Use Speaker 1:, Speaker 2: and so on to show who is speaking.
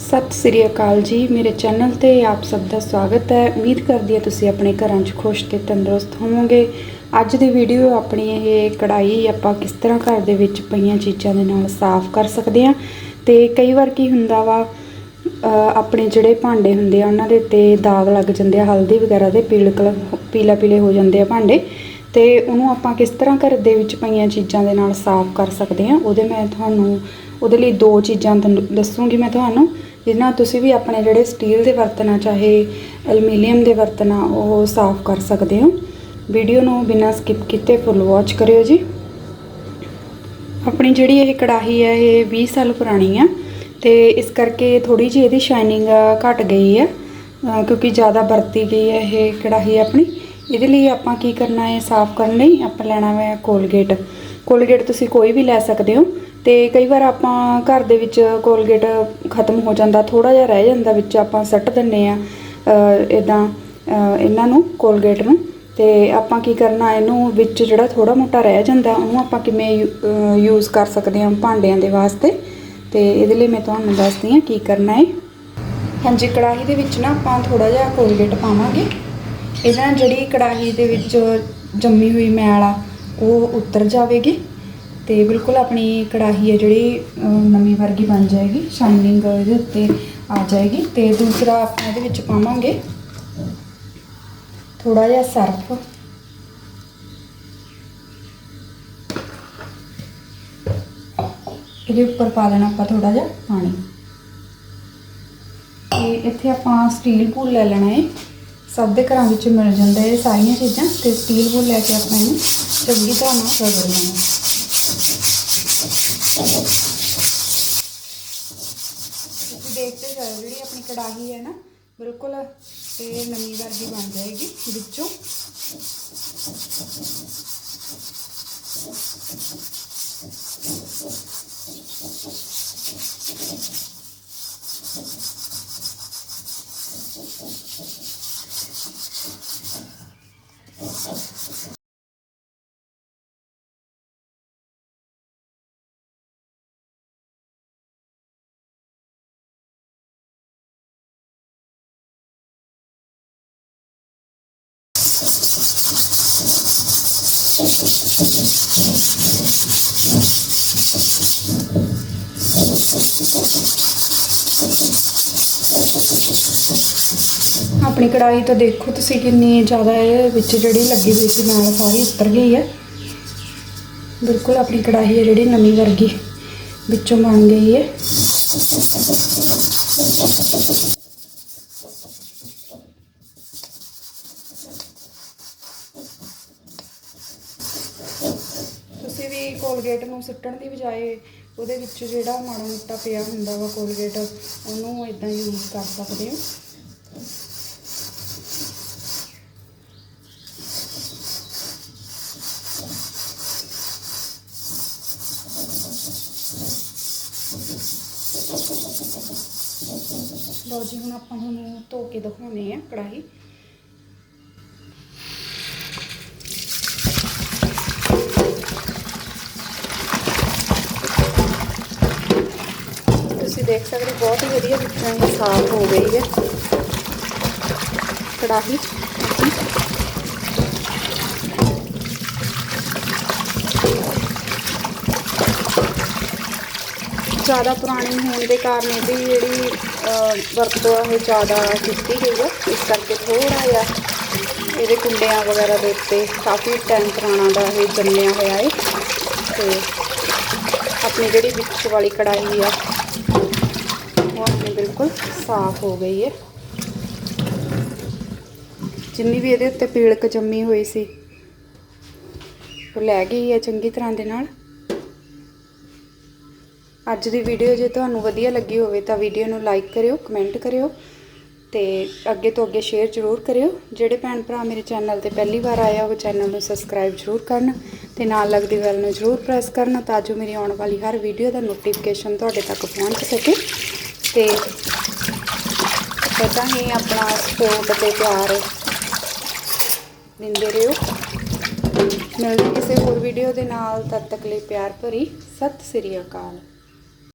Speaker 1: ਸਤਿ ਸ੍ਰੀ ਅਕਾਲ ਜੀ। ਮੇਰੇ ਚੈਨਲ ਤੇ ਆਪ ਸਭ ਦਾ ਸਵਾਗਤ ਹੈ। ਉਮੀਦ ਕਰਦੀ ਹਾਂ ਤੁਸੀਂ ਆਪਣੇ ਘਰਾਂ 'ਚ ਖੁਸ਼ ਤੇ ਤੰਦਰੁਸਤ ਹੋਵੋਗੇ। ਅੱਜ ਦੀ ਵੀਡੀਓ ਆਪਣੀ ਇਹ ਕੜਾਈ ਆਪਾਂ ਕਿਸ ਤਰ੍ਹਾਂ ਘਰ ਦੇ ਵਿੱਚ ਪਈਆਂ ਚੀਜ਼ਾਂ ਦੇ ਨਾਲ ਸਾਫ਼ ਕਰ ਸਕਦੇ ਹਾਂ ਤੇ ਕਈ ਵਾਰ ਕੀ ਹੁੰਦਾ ਵਾ ਆਪਣੇ ਜਿਹੜੇ ਭਾਂਡੇ ਹੁੰਦੇ ਆ ਉਹਨਾਂ ਦੇ ਉੱਤੇ ਦਾਗ ਲੱਗ ਜਾਂਦੇ ਆ, ਹਲਦੀ ਵਗੈਰਾ ਦੇ ਪੀਲ ਕਲਰ ਪੀਲਾ ਪੀਲੇ ਹੋ ਜਾਂਦੇ ਆ ਭਾਂਡੇ। ਤੇ ਉਹਨੂੰ ਆਪਾਂ ਕਿਸ ਤਰ੍ਹਾਂ ਘਰ ਦੇ ਵਿੱਚ ਪਈਆਂ ਚੀਜ਼ਾਂ ਦੇ ਨਾਲ ਸਾਫ਼ ਕਰ ਸਕਦੇ ਹਾਂ, ਉਹਦੇ ਮੈਂ ਤੁਹਾਨੂੰ ਉਹਦੇ ਲਈ ਦੋ ਚੀਜ਼ਾਂ ਤੁਹਾਨੂੰ ਦੱਸੂਗੀ ਮੈਂ ਤੁਹਾਨੂੰ। ਜਿਹਦੇ ਨਾਲ ਤੁਸੀਂ ਵੀ ਆਪਣੇ ਜਿਹੜੇ ਸਟੀਲ ਦੇ ਬਰਤਨ ਆ, ਚਾਹੇ ਐਲੂਮੀਨੀਅਮ ਦੇ ਬਰਤਨ ਆ, ਉਹ ਸਾਫ਼ ਕਰ ਸਕਦੇ ਹੋ। ਵੀਡੀਓ ਨੂੰ ਬਿਨਾਂ ਸਕਿਪ ਕੀਤੇ ਫੁੱਲ ਵਾਚ ਕਰਿਓ ਜੀ। ਆਪਣੀ ਜਿਹੜੀ ਇਹ ਕੜਾਹੀ ਹੈ ਇਹ 20 ਸਾਲ ਪੁਰਾਣੀ ਆ ਤੇ ਇਸ ਕਰਕੇ ਥੋੜੀ ਜਿਹੀ ਇਹਦੀ ਸ਼ਾਈਨਿੰਗ ਘਟ ਗਈ ਹੈ ਕਿਉਂਕਿ ਜ਼ਿਆਦਾ ਵਰਤੀ ਗਈ ਹੈ ਇਹ ਕੜਾਹੀ ਆਪਣੀ। ਇਹਦੇ ਲਈ ਆਪਾਂ ਕੀ ਕਰਨਾ ਹੈ ਸਾਫ਼ ਕਰਨ ਲਈ ਆਪਾਂ ਲੈਣਾ ਹੈ ਕੋਲਗੇਟ ਕੋਲਗੇਟ ਤੁਸੀਂ ਕੋਈ ਵੀ ਲੈ ਸਕਦੇ ਹੋ। ਤੇ ਕਈ ਵਾਰ ਆਪਾਂ ਘਰ ਦੇ ਵਿੱਚ ਕੋਲਗੇਟ ਖਤਮ ਹੋ ਜਾਂਦਾ ਥੋੜਾ ਜਿਹਾ ਰਹਿ ਜਾਂਦਾ, ਵਿੱਚ ਆਪਾਂ ਸੱਟ ਦਿੰਨੇ ਆ ਇਦਾਂ ਇਹਨਾਂ ਨੂੰ, ਕੋਲਗੇਟ ਨੂੰ, ਤੇ ਆਪਾਂ ਕੀ ਕਰਨਾ, ਇਹਨੂੰ ਵਿੱਚ ਜਿਹੜਾ ਥੋੜਾ ਮੋਟਾ ਰਹਿ ਜਾਂਦਾ, ਉਹਨੂੰ ਆਪਾਂ ਕਿਵੇਂ ਯੂਜ਼ ਕਰ ਸਕਦੇ ਹਾਂ ਭਾਂਡਿਆਂ ਦੇ ਵਾਸਤੇ, ਤੇ ਇਹਦੇ ਲਈ ਮੈਂ ਤੁਹਾਨੂੰ ਦੱਸਦੀ ਹਾਂ ਕੀ ਕਰਨਾ ਹੈ। ਹਾਂਜੀ, ਕੜਾਹੀ ਦੇ ਵਿੱਚ ਨਾ ਆਪਾਂ ਥੋੜਾ ਜਿਹਾ ਕੋਲਗੇਟ ਪਾਵਾਂਗੇ। ਇਹਦੇ ਨਾਲ ਜਿਹੜੀ ਕੜਾਹੀ ਦੇ ਵਿੱਚ ਜੰਮੀ ਹੋਈ ਮੈਲ ਆ, ਉਹ ਉਤਰ ਜਾਵੇਗੀ। ਤੇ ਬਿਲਕੁਲ ਆਪਣੀ ਕੜਾਹੀ ਹੈ ਜਿਹੜੀ ਅਹ, ਨਵੀਂ ਵਰਗੀ ਬਣ ਜਾਏਗੀ ਸ਼ਾਈਨਿੰਗ ਇਹਦੇ ਉੱਤੇ ਆ ਜਾਏਗੀ ਤੇ ਦੂਸਰਾ ਆਪਾਂ ਇਹਦੇ ਵਿੱਚ ਪਾਵਾਂਗੇ ਥੋੜਾ ਜਿਹਾ ਸਰਫ। ਇਹਦੇ ਉੱਪਰ ਪਾ ਲੈਣਾ ਆਪਾਂ ਥੋੜਾ ਜਿਹਾ ਪਾਣੀ। ਤੇ ਇੱਥੇ ਆਪਾਂ ਸਟੀਲ ਪੂਲ ਲੈ ਲੈਣਾ ਹੈ ਸਭ ਦੇ ਘਰਾਂ ਵਿੱਚ ਮਿਲ ਜਾਂਦਾ ਹੈ ਸਾਰੀਆਂ ਚੀਜ਼ਾਂ ਤੇ ਸਟੀਲ ਪੂਲ ਲੈ ਕੇ ਆਪਾਂ ਇਹਨੂੰ ਚੰਗੀ ਤਰ੍ਹਾਂ ਨਾਲ ਰਗੜ ਲੈਣਾ ਤੁਸੀਂ ਦੇਖਦੇ ਜਾਓ, ਜਿਹੜੀ ਆਪਣੀ ਕੜਾਹੀ ਹੈ ਨਾ, ਬਿਲਕੁਲ ਇਹ ਨਮੀ ਵਰਗੀ ਬਣ ਜਾਏਗੀ ਵਿੱਚੋਂ। ਆਪਣੀ ਕੜਾਹੀ ਤਾਂ ਦੇਖੋ ਤੁਸੀਂ ਕਿੰਨੀ ਜ਼ਿਆਦਾ ਇਹ ਵਿੱਚ ਜਿਹੜੀ ਲੱਗੀ ਹੋਈ ਸੀ, ਨਾਲ ਸਾਰੀ ਉੱਤਰ ਗਈ ਹੈ। ਬਿਲਕੁਲ ਆਪਣੀ ਕੜਾਹੀ ਹੈ ਜਿਹੜੀ ਨਵੀਂ ਵਰਗੀ ਵਿੱਚੋਂ ਬਣ ਗਈ ਹੈ ਤੁਸੀਂ ਵੀ ਕੋਲਗੇਟ ਨੂੰ ਸੁੱਟਣ ਦੀ ਬਜਾਏ ਉਹਦੇ ਵਿੱਚ ਜਿਹੜਾ ਮਾੜਾ ਮੋਟਾ ਪਿਆ ਹੁੰਦਾ ਵਾ ਕੋਲਗੇਟ, ਉਹਨੂੰ ਇਦਾਂ ਯੂਜ਼ ਕਰ ਸਕਦੇ ਹੋ। ਲਓ ਜੀ, ਹੁਣ ਆਪਾਂ ਹੁਣ ਧੋ ਕੇ ਦਿਖਾਉਣੇ ਆ ਕੜਾਹੀ। ਤੁਸੀਂ ਦੇਖ ਸਕਦੇ ਹੋ, ਬਹੁਤ ਹੀ ਵਧੀਆ ਵਿੱਚੋਂ ਇਹ ਸਾਫ਼ ਹੋ ਗਈ ਹੈ। ਕੜਾਹੀ। ਜ਼ਿਆਦਾ ਪੁਰਾਣੀ ਹੋਣ ਦੇ ਕਾਰਨ ਇਹਦੀ ਜਿਹੜੀ ਵਰਤੋਂ ਆ, ਉਹ ਜ਼ਿਆਦਾ ਕੀਤੀ ਗਈ ਹੈ। ਇਸ ਕਰਕੇ ਥੋੜਾ ਜਿਹਾ ਇਹਦੇ ਕੁੰਡਿਆਂ ਵਗੈਰਾ ਦੇ ਉੱਤੇ ਕਾਫੀ ਟਾਈਮ ਪੁਰਾਣਾ ਦਾ ਇਹ ਜੰਮਿਆ ਹੋਇਆ ਹੈ। ਤੇ ਆਪਣੀ ਜਿਹੜੀ ਵਿੱਚ ਵਾਲੀ ਕੜਾਈ ਆ ਉਹ ਆਪਣੀ ਬਿਲਕੁਲ ਸਾਫ਼ ਹੋ ਗਈ ਹੈ ਜਿੰਨੀ ਵੀ ਇਹਦੇ ਉੱਤੇ ਪੀਲਕ ਜੰਮੀ ਹੋਈ ਸੀ, ਉਹ ਲੈ ਗਈ ਹੈ ਚੰਗੀ ਤਰ੍ਹਾਂ ਦੇ ਨਾਲ। ਅੱਜ ਦੀ ਵੀਡੀਓ ਜੇ ਤੁਹਾਨੂੰ ਵਧੀਆ ਲੱਗੀ ਹੋਵੇ ਤਾਂ ਵੀਡੀਓ ਨੂੰ ਲਾਈਕ ਕਰਿਓ, ਕਮੈਂਟ ਕਰਿਓ ਤੇ ਅੱਗੇ ਤੋਂ ਅੱਗੇ ਸ਼ੇਅਰ ਜ਼ਰੂਰ ਕਰਿਓ। ਜਿਹੜੇ ਭੈਣ ਭਰਾ ਮੇਰੇ ਚੈਨਲ ਤੇ ਪਹਿਲੀ ਵਾਰ ਆਇਆ ਉਹ ਚੈਨਲ ਨੂੰ ਸਬਸਕ੍ਰਾਈਬ ਜ਼ਰੂਰ ਕਰਨ ਤੇ ਨਾਲ ਲੱਗਦੀ ਬੈਲ ਨੂੰ ਜ਼ਰੂਰ ਪ੍ਰੈਸ ਕਰਨ ਤਾਂ ਜੋ ਮੇਰੀ ਆਉਣ ਵਾਲੀ ਹਰ ਵੀਡੀਓ ਦਾ ਨੋਟੀਫਿਕੇਸ਼ਨ ਤੁਹਾਡੇ ਤੱਕ ਪਹੁੰਚ ਸਕੇ। ਤੇ ਪਤਾ ਹੀ ਆਪਣਾ ਸਪੋਰਟ ਤੇ ਪਿਆਰ ਦਿੰਦੇ ਰਹੋ। ਮਿਲਦੇ ਕਿਸੇ ਹੋਰ ਵੀਡੀਓ ਦੇ ਨਾਲ, ਤਦ ਤੱਕ ਲਈ ਪਿਆਰ ਭਰੀ ਸਤਿ ਸ੍ਰੀ ਅਕਾਲ।